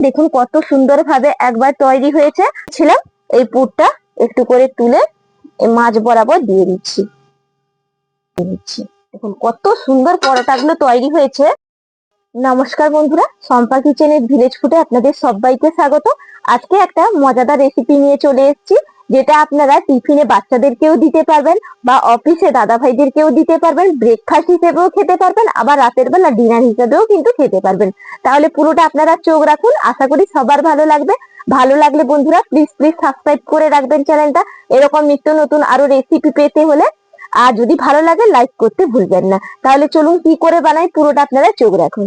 দেখুন কত সুন্দর ভাবে একবার তৈরি হয়েছে। ছিলাম, এই পুরটা একটু করে তুলে মাছ বরাবর দিয়ে দিচ্ছি। দিচ্ছি। দেখুন কত সুন্দর পরোটাগুলো তৈরি হয়েছে। নমস্কার বন্ধুরা, সম্পা কিচেনের ভিলেজ ফুটে আপনাদের সবাইকে স্বাগত। আজকে একটা মজাদার রেসিপি নিয়ে চলে এসেছি। যেটা আপনারা টিফিনে বাচ্চাদেরকেও দিতে পারবেন বা অফিসে দাদা ভাইদেরকেও দিতে পারবেন ব্রেকফাস্ট হিসেবেও খেতে পারবেন, আবার রাতের বেলা ডিনার হিসেবেও কিন্তু খেতে পারবেন। তাহলে পুরোটা আপনারা চোখ রাখুন, আশা করি সবার ভালো লাগবে। ভালো লাগলে বন্ধুরা প্লিজ প্লিজ সাবস্ক্রাইব করে রাখবেন চ্যানেলটা এরকম নিত্য নতুন আরও রেসিপি পেতে হলে। আর যদি ভালো লাগে লাইক করতে ভুলবেন না। তাহলে চলুন কি করে বানাই, পুরোটা আপনারা চোখ রাখুন।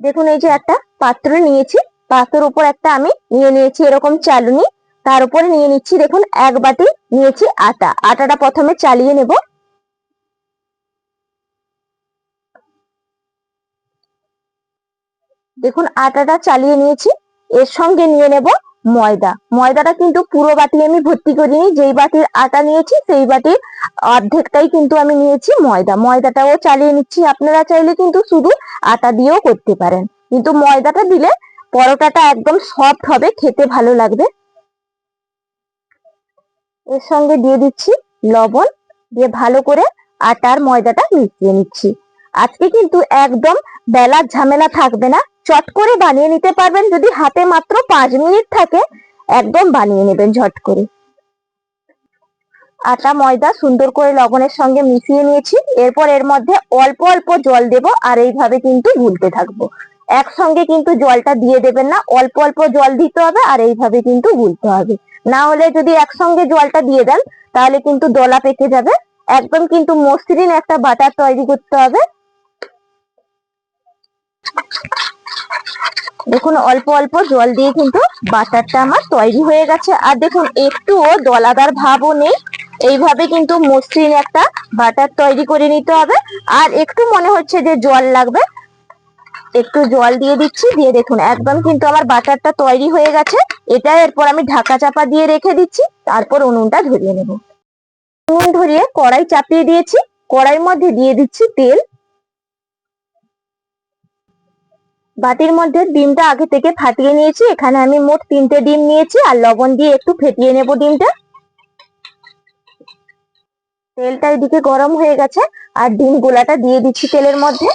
দেখুন, এই যে একটা পাত্র নিয়েছি। পাত্রের উপর একটা আমি নিয়ে নিয়েছি এরকম চালুনি। তার উপরে নিয়ে নিচ্ছি, দেখুন, এক বাটি নিয়েছি আটা। আটাটা প্রথমে চালিয়ে নেব। দেখুন, আটাটা চালিয়ে নিয়েছি। এর সঙ্গে নিয়ে নেব ময়দা। ময়দাটা কিন্তু পুরো বাটি আমি ভর্তি করিনি। যেই বাটির আটা নিয়েছি, সেই বাটির অর্ধেকটাই কিন্তু আমি নিয়েছি ময়দা। ময়দাটাও চালিয়ে নিচ্ছি। আপনারা চাইলে কিন্তু শুধু আটা দিয়েও করতে পারেন। কিন্তু ময়দাটা দিলে পরোটাটা একদম সফট হবে, খেতে ভালো লাগবে। এর সঙ্গে দিয়ে দিচ্ছি লবণ, দিয়ে ভালো করে আটার ময়দাটা মিশিয়ে নিচ্ছি। আজকে কিন্তু একদম বেলার ঝামেলা থাকবে না। চট করে বানিয়ে নিতে পারবেন, যদি হাতে মাত্র পাঁচ মিনিট থাকে, একদম বানিয়ে নেবেন ঝট করে। আটা, ময়দা, সুন্দর করে লবণের সঙ্গে মিশিয়ে নিয়েছি। এরপর এর মধ্যে অল্প অল্প জল দেব, আর এইভাবে কিন্তু গুলতে থাকব। একসঙ্গে কিন্তু জলটা দিয়ে দেবেন না, অল্প অল্প জল দিতে হবে আর এইভাবে কিন্তু গুলতে হবে। না হলে যদি একসঙ্গে জলটা দিয়ে দেন, তাহলে কিন্তু দলা পেকে যাবে। একদম কিন্তু মসৃণ একটা বাটার তৈরি করতে হবে। দেখুন, অল্প অল্প জল দিয়ে কিন্তু বাটারটা আমার তৈরি হয়ে গেছে। আর দেখুন, একটুও দলাদার ভাবও নেই। এইভাবে কিন্তু মসৃণ একটা বাটার তৈরি করে নিতে হবে। আর একটু মনে হচ্ছে যে জল লাগবে একটু জল দিয়ে দিচ্ছি, দিয়ে দেখুন, একদম কিন্তু আমার বাটারটা তৈরি হয়ে গেছে। এটা এরপর আমি ঢাকা চাপা দিয়ে রেখে দিচ্ছি, তারপর উনুনটা ধরিয়ে নেব। উনুন ধরিয়ে কড়াই চাপিয়ে দিয়েছি, কড়াইয়ের মধ্যে দিয়ে দিচ্ছি তেল। বাটির মধ্যে ডিমটা আগে থেকে ফাটিয়ে নিয়েছি, এখানে আমি মোট তিনটে ডিম নিয়েছি, আর লবণ দিয়ে একটু ফেটিয়ে নেব ডিমটা। তেলটা এদিকে গরম হয়ে গেছে, আর ডিম গোলাটা দিয়ে দিচ্ছি তেলের মধ্যে।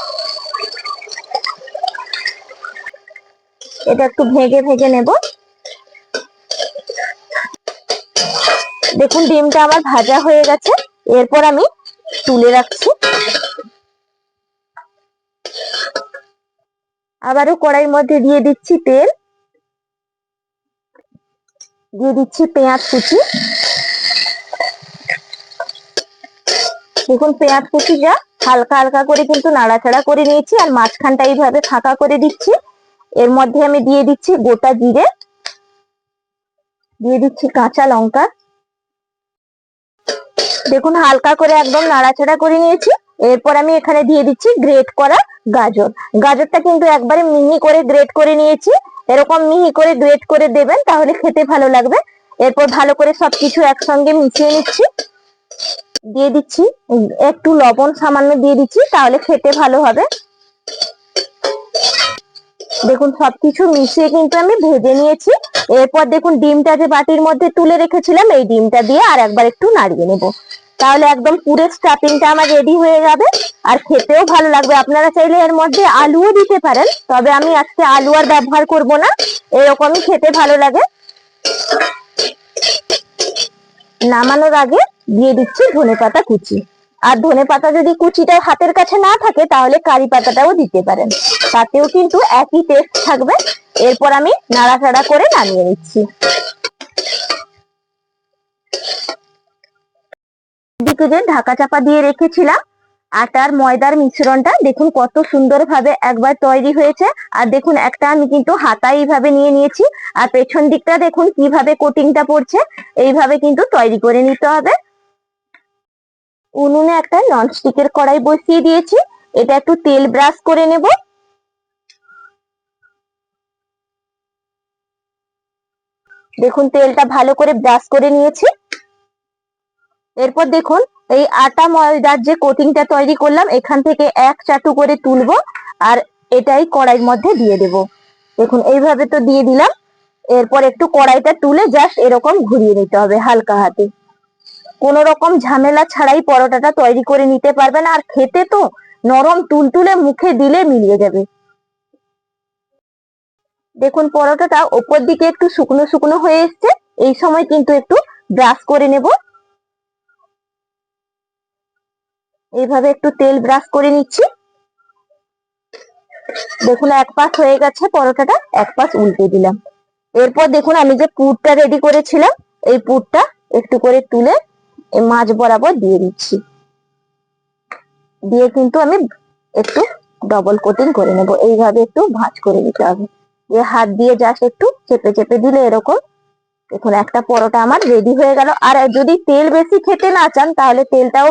এটা একটু ভেঙে ভেঙে নেব। দেখুন, ডিমটা আমার ভাজা হয়ে গেছে। এরপর আমি তুলে রাখছি। আবারও কড়াইয়ের মধ্যে দিয়ে দিচ্ছি তেল। দিয়ে দিচ্ছি পেঁয়াজ কুচি। দেখুন, পেঁয়াজ কুচি যা হালকা হালকা করে কিন্তু নাড়াচাড়া করে নিয়েছি আর মাঝখানটা এইভাবে ফাঁকা করে দিচ্ছি। এর মধ্যে আমি দিয়ে দিচ্ছি গোটা জিরে, দিয়ে দিচ্ছি কাঁচা লঙ্কা। দেখুন, হালকা করে একদম নাড়াচাড়া করে নিয়েছি। এরপর আমি এখানে দিয়ে দিচ্ছি গ্রেট করা গাজর। গাজরটা কিন্তু একবারে মিহি করে গ্রেট করে নিয়েছি। এরকম মিহি করে গ্রেট করে দেবেন, তাহলে খেতে ভালো লাগবে। এরপর ভালো করে সবকিছু একসঙ্গে মিশিয়ে নিচ্ছি। দিয়ে দিচ্ছি, একটু লবণ সামান্য দিয়ে দিচ্ছি, তাহলে খেতে ভালো হবে। দেখুন, সবকিছু মিশিয়ে কিন্তু আমি ভেজে নিয়েছি। এরপর দেখুন, ডিমটা যে বাটির মধ্যে তুলে রেখেছিলাম, এই ডিমটা দিয়ে আর একবার একটু নাড়িয়ে নেব। তাহলে একদম পুরো স্টাফিংটা আমার রেডি হয়ে যাবে। আর খেতেও ভালো লাগবে। আপনারা চাইলে এর মধ্যে আলুও দিতে পারেন, তবে আমি আজকে আলু আর ব্যবহার করব না। এরকমই খেতে ভালো লাগে। নামানোর আগে দিয়ে দিচ্ছি ধনে পাতা কুচি। আর ধনে পাতা যদি কুচিটা হাতের কাছে না থাকে, তাহলে কারি পাতাটাও দিতে পারেন। তাতেও কিন্তু একই টেস্ট থাকবে। এরপর আমি নাড়াচাড়া করে নামিয়ে নিচ্ছি। যে ঢাকা চাপা দিয়ে রেখেছিলাম আটার ময়দার মিশ্রণটা দেখুন কত সুন্দর ভাবে একবার তৈরি হয়েছে। আর দেখুন একটা আমি কিন্তু হাতা এইভাবে নিয়ে নিয়েছি। আর পেছন দিকটা দেখুন কীভাবে কোটিংটা পড়ছে, এইভাবে কিন্তু তৈরি করে নিতে হবে। উনুনে একটা ননস্টিকের কড়াই বসিয়ে দিয়েছি। এটা একটু তেল ব্রাশ করে নেব। দেখুন, তেলটা ভালো করে ব্রাশ করে নিয়েছি। এরপর দেখুন, এই আটা ময়দার যে কোটিংটা তৈরি করলাম, এখান থেকে এক চাটু করে তুলবো আর এটাই কড়াইয়ের মধ্যে দিয়ে দেব। দেখুন, এইভাবে তো দিয়ে দিলাম। এরপর একটু কড়াইটা তুলে জাস্ট এরকম ঘুরিয়ে নিতে হবে হালকা হাতে। কোন রকম ঝামেলা ছাড়াই পরোটাটা তৈরি করে নিতে পারবেন, আর খেতে তো নরম তুলতুলে মুখে দিলে মিলিয়ে যাবে। দেখুন, পরোটাটা ওপর দিকে একটু শুকনো শুকনো হয়ে এসছে, এই সময় কিন্তু একটু ব্রাশ করে নেব। এইভাবে একটু তেল ব্রাশ করে নিচ্ছি। দেখুন, এক পাশ হয়ে গেছে পরোটাটা, এক পাশ উল্টে দিলাম। এরপর দেখুন, আমি যে পুরটা রেডি করেছিলাম, এই পুরটা একটু করে তুলে মাছ বরাবর দিয়ে দিচ্ছি। দিয়ে কিন্তু আমি একটু ডবল কোটিং করে নেব। এইভাবে একটু ভাঁজ করে নিতে হবে। দিয়ে হাত দিয়ে জাস্ট একটু চেপে চেপে দিলে এরকম। দেখুন একটা পরোটা আমার রেডি হয়ে গেল। আর যদি তেল বেশি খেতে না চান, তাহলে তেলটাও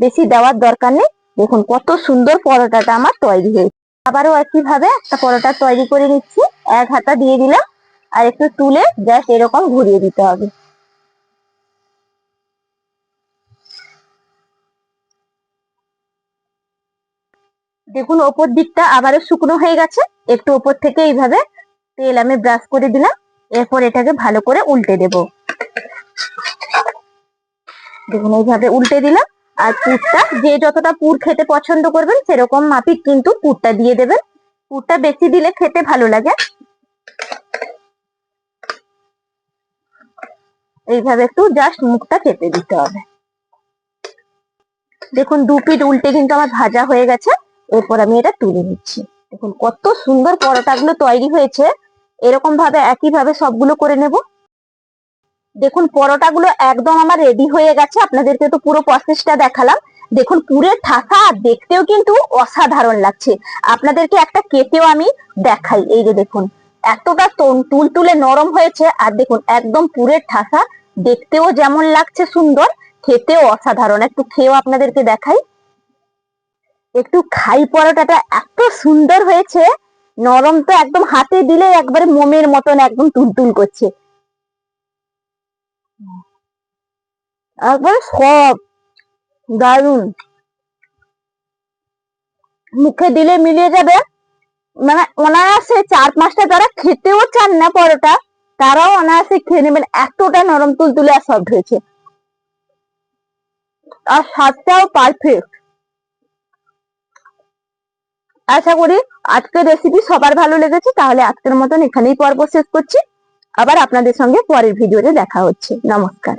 বেশি দেওয়ার দরকার নেই। দেখুন কত সুন্দর পরোটাটা আমার তৈরি হয়েছে। আবারও একইভাবে একটা পরোটা তৈরি করে নিচ্ছি। এক হাতা দিয়ে দিলাম। আর একটু তুলে জাস্ট এরকম ঘুরিয়ে দিতে হবে। দেখুন, ওপর দিকটা আবারও শুকনো হয়ে গেছে। একটু ওপর থেকে এইভাবে তেল আমি ব্রাশ করে দিলাম। এরপর এটাকে ভালো করে উল্টে দেব। দেখুন, এইভাবে উল্টে দিলাম। আর পুরটা যে যতটা পুর খেতে পছন্দ করবেন, সেরকম মাপিক কিন্তু পুরটা দিয়ে দেবেন। পুরটা বেশি দিলে খেতে ভালো লাগে। এইভাবে একটু জাস্ট মুখটা চেপে দিতে হবে। দেখুন, দু পিঠ উল্টে কিন্তু আমার ভাজা হয়ে গেছে। এরপর আমি এটা তুলে নিচ্ছি। দেখুন, কত সুন্দর পরোটাগুলো তৈরি হয়েছে। এরকম ভাবে একই ভাবে সবগুলো করে নেব। দেখুন, পরোটাগুলো একদম আমার রেডি হয়ে গেছে। আপনাদেরকে তো পুরো প্রসেসটা দেখালাম। দেখুন পুরের ঠাসা দেখতেও কিন্তু অসাধারণ লাগছে। আপনাদেরকে একটা কেটেও আমি দেখাই। এই যে দেখুন, এতটা তুল তুলে নরম হয়েছে। আর দেখুন, একদম পুরের ঠাসা দেখতেও যেমন লাগছে সুন্দর, খেতেও অসাধারণ। একটু খেয়েও আপনাদেরকে দেখাই। একটু খাই পরোটাটা এত সুন্দর হয়েছে, নরম তো একদম হাতে দিলে একবারে মোমের মতন একদম তুলতুল করছে। একবার সব দারুণ মুখে দিলে মিলিয়ে যাবে। মানে অনায়াসে চার পাঁচটা যারা খেতেও চান না পরোটা, তারাও অনায়াসে খেয়ে নেবেন, এতটা নরম তুলতুলে আর সফট হয়েছে। আর স্বাদটাও পারফেক্ট আশা করি আজকের রেসিপি সবার ভালো লেগেছে, তাহলে আজকের মতন এখানেই পর্ব শেষ করছি। আবার আপনাদের সঙ্গে পরের ভিডিওতে দেখা হচ্ছে। নমস্কার।